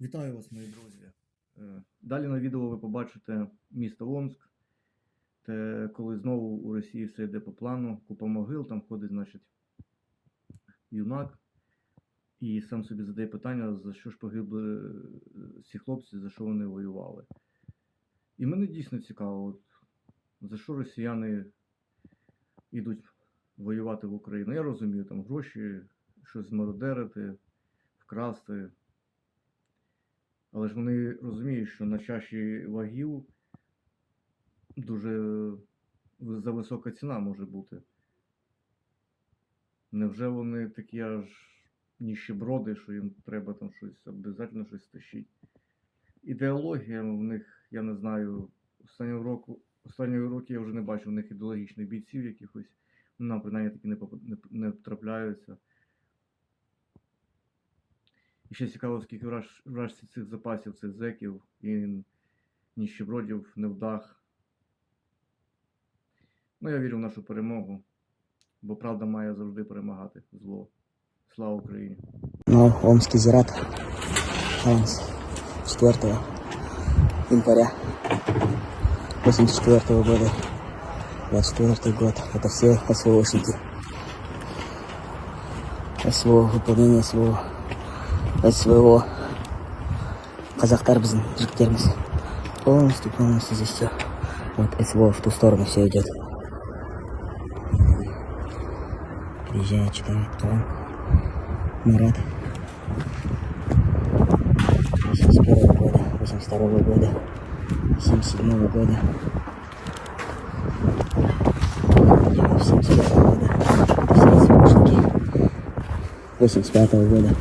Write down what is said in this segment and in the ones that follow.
Вітаю вас, мої друзі. Е, Далі на відео ви побачите місто Омск, де коли знову у Росії все йде по плану, купа могил, там ходить, значить, юнак. І сам собі задає питання, за що ж погибли е, ці хлопці, за що вони воювали. І мене дійсно цікаво, от, за що росіяни йдуть воювати в Україну. Я розумію, там гроші, щось змародерити, вкрасти. Але ж вони розуміють, що на чаші вагів дуже за висока ціна може бути. Невже вони такі аж ніщеброди, що їм треба там щось обов'язково щось тащити? Ідеологія в них, я не знаю, останнього року, останні роки я вже не бачу в них ідеологічних бійців якихось. Нам принаймні такі не, поп- не, не трапляються. І ще цікаво, скільки враж, вражці цих запасів, цих зеків і ніщебродів, невдах. Ну, я вірю в нашу перемогу, бо правда має завжди перемагати зло. Слава Україні! Ну, Омский Зират. Омск. 4 января 84 года. 24 год. Это все СВОшники. СВО, выполнение СВО. СВО. Казахтар біздің жігіттеріміз. Полностью, полностью здесь все. Вот СВО в ту сторону все идет. Приезжает, читает, кто? Марат. 81 года, 82 года, 77 года, 79 года, все СВОшники, 85 года,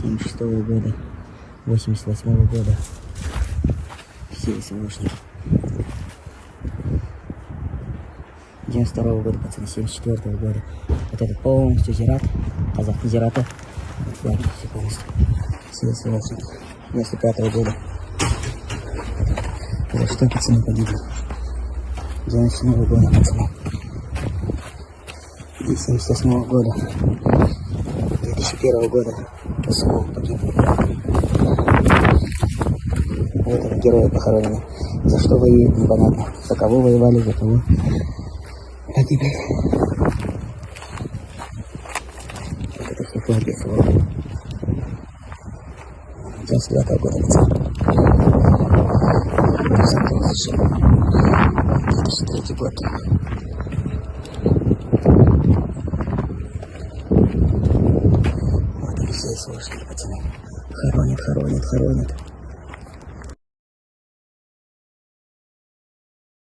76 года, 88 года, все СВОшники. 92 года, пацаны, 74 года. Вот этот полностью зират, казах зирата. Все полностью. Все СВОшники. 95 года. За что пацаны погибли? 97 года, пацаны. И 78 года. 2001 года. СВО погибли. Вот это герои похоронены. За что воюют, непонятно. За кого воевали, за кого погибли. Вот это все флаги СВО. 99 года, пацаны. 2003 год. Вот они все